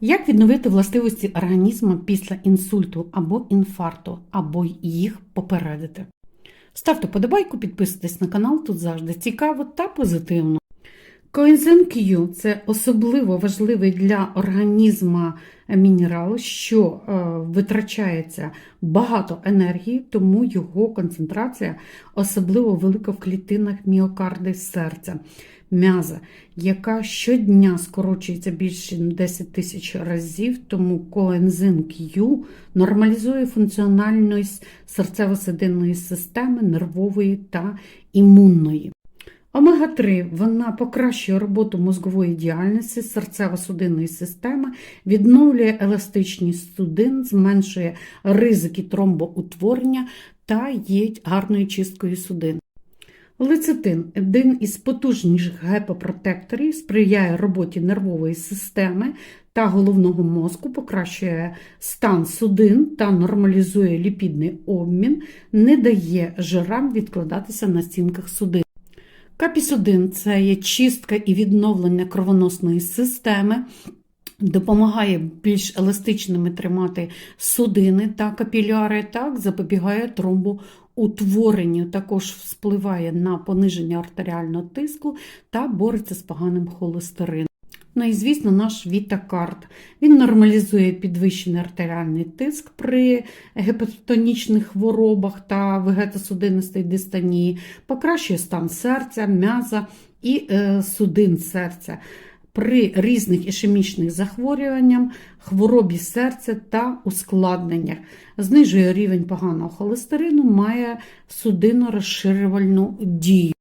Як відновити властивості організму після інсульту або інфаркту, або їх попередити? Ставте подобайку, підписуйтесь на канал, тут завжди цікаво та позитивно. Коензим Q – це особливо важливий для організму мінерал, що е, витрачається багато енергії, тому його концентрація особливо велика в клітинах міокарди серця, м'яза, яка щодня скорочується більше ніж 10 тисяч разів, тому коензим Q нормалізує функціональність серцево-судинної системи, нервової та імунної. Омега-3 вона покращує роботу мозгової діяльності, серцево-судинної системи, відновлює еластичність судин, зменшує ризики тромбоутворення та є гарною чисткою судин. Лецитин один із потужніших гепопротекторів, сприяє роботі нервової системи та головного мозку, покращує стан судин та нормалізує ліпідний обмін, не дає жирам відкладатися на стінках судин. Капісудин це є чистка і відновлення кровоносної системи, допомагає більш еластичними тримати судини та капіляри, так запобігає тромбоутворенню, також впливає на пониження артеріального тиску та бореться з поганим холестерином. Ну і, звісно, наш Вітакард. Він нормалізує підвищений артеріальний тиск при гепатонічних хворобах та вегетосудинистій дистанії, покращує стан серця, м'яза і е, судин серця при різних ішемічних захворюваннях, хворобі серця та ускладненнях. Знижує рівень поганого холестерину, має судинно-розширювальну дію.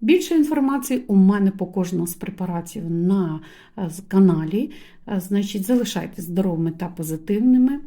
Більше інформації у мене по кожному з препаратів на е, каналі. Значить, залишайтесь здоровими та позитивними.